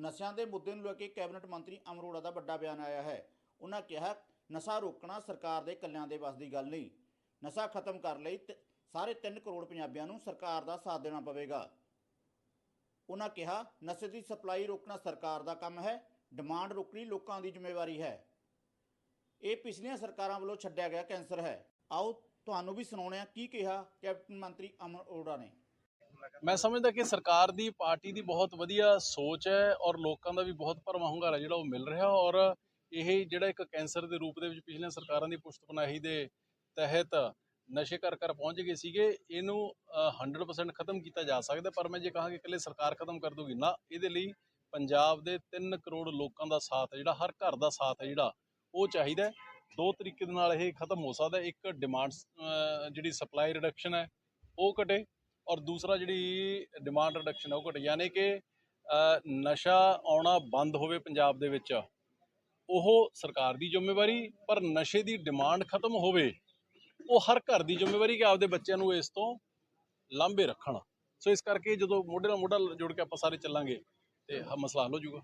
ਨਸ਼ਿਆਂ ਦੇ ਮੁੱਦੇ ਨੂੰ ਲੈ ਕੇ ਕੈਬਨਿਟ ਮੰਤਰੀ ਅਮਰੋੜਾ ਦਾ ਵੱਡਾ ਬਿਆਨ ਆਇਆ ਹੈ। ਉਹਨਾਂ ਕਿਹਾ, ਨਸ਼ਾ ਰੋਕਣਾ ਸਰਕਾਰ ਦੇ ਇਕੱਲਿਆਂ ਦੇ ਵੱਸ ਦੀ ਗੱਲ ਨਹੀਂ। ਨਸ਼ਾ ਖਤਮ ਕਰਨ ਲਈ ਤ- ਸਾਰੇ 3 ਕਰੋੜ ਪੰਜਾਬੀਆਂ ਨੂੰ ਸਰਕਾਰ ਦਾ ਸਾਥ ਦੇਣਾ ਪਵੇਗਾ। ਉਹਨਾਂ ਕਿਹਾ, ਨਸ਼ੇ ਦੀ ਸਪਲਾਈ ਰੋਕਣਾ ਸਰਕਾਰ ਦਾ ਕੰਮ ਹੈ, ਡਿਮਾਂਡ ਰੋਕਣੀ ਲੋਕਾਂ ਦੀ ਜ਼ਿੰਮੇਵਾਰੀ ਹੈ। ਇਹ ਪਿਛਲੀਆਂ ਸਰਕਾਰਾਂ ਵੱਲੋਂ ਛੱਡਿਆ ਗਿਆ ਕੈਂਸਰ ਹੈ। ਆਓ, ਤੁਹਾਨੂੰ ਵੀ ਸੁਣਾਉਣੇ ਆ ਕੀ ਕਿਹਾ ਕੈਬਨਿਟ ਮੰਤਰੀ ਅਮਰ ਅਰੋੜਾ ਨੇ। ਮੈਂ ਸਮਝਦਾ ਕਿ ਸਰਕਾਰ ਦੀ ਪਾਰਟੀ ਦੀ ਬਹੁਤ ਵਧੀਆ ਸੋਚ ਹੈ ਔਰ ਲੋਕਾਂ ਦਾ ਵੀ ਬਹੁਤ ਭਰਵਾਂ ਹੁੰਗਾਰਾ ਜਿਹੜਾ ਉਹ ਮਿਲ ਰਿਹਾ ਔਰ ਇਹ ਜਿਹੜਾ ਇੱਕ ਕੈਂਸਰ ਦੇ ਰੂਪ ਦੇ ਵਿੱਚ ਪਿਛਲੀਆਂ ਸਰਕਾਰਾਂ ਦੀ ਪੁਸ਼ਤਪਨਾਹੀ ਦੇ ਤਹਿਤ ਨਸ਼ੇ ਘਰ ਘਰ ਪਹੁੰਚ ਗਏ ਸੀਗੇ ਇਹਨੂੰ ਅ, 100% ਖਤਮ ਕੀਤਾ ਜਾ ਸਕਦਾ ਪਰ ਮੈਂ ਜੇ ਕਹਾਂ ਕਿ ਇਕੱਲੇ ਸਰਕਾਰ ਖਤਮ ਕਰ ਦੂਗੀ ਨਾ ਇਹਦੇ ਲਈ ਪੰਜਾਬ ਦੇ 3 ਕਰੋੜ ਲੋਕਾਂ ਦਾ ਸਾਥ ਹੈ ਜਿਹੜਾ ਹਰ ਘਰ ਦਾ ਸਾਥ ਹੈ ਜਿਹੜਾ ਉਹ ਚਾਹੀਦਾ ਦੋ ਤਰੀਕੇ ਦੇ ਨਾਲ ਇਹ ਖਤਮ ਹੋ ਸਕਦਾ ਇੱਕ ਡਿਮਾਂਡ ਜਿਹੜੀ ਸਪਲਾਈ ਰਿਡਕਸ਼ਨ ਹੈ ਉਹ ਘਟੇ ਔਰ ਦੂਸਰਾ ਜਿਹੜੀ ਡਿਮਾਂਡ ਰਿਡਕਸ਼ਨ ਹੈ ਉਹ ਘਟ ਯਾਨੀ ਕਿ ਨਸ਼ਾ ਆਉਣਾ ਬੰਦ ਹੋਵੇ ਪੰਜਾਬ ਦੇ ਵਿੱਚ, ਉਹ ਸਰਕਾਰ ਦੀ ਜ਼ਿੰਮੇਵਾਰੀ, ਪਰ ਨਸ਼ੇ ਦੀ ਡਿਮਾਂਡ ਖਤਮ ਹੋਵੇ, ਉਹ ਹਰ ਘਰ ਦੀ ਜ਼ਿੰਮੇਵਾਰੀ ਕਿ ਆਪਦੇ ਬੱਚਿਆਂ ਨੂੰ ਇਸ ਤੋਂ ਲਾਂਭੇ ਰੱਖਣ। ਸੋ ਇਸ ਕਰਕੇ ਜਦੋਂ ਮੋਢੇ ਨਾਲ ਮੋਢਾ ਜੋੜ ਕੇ ਆਪਾਂ ਸਾਰੇ ਚੱਲਾਂਗੇ, ਤੇ ਮਸਲਾ ਹੱਲ ਹੋ ਜਾਊਗਾ।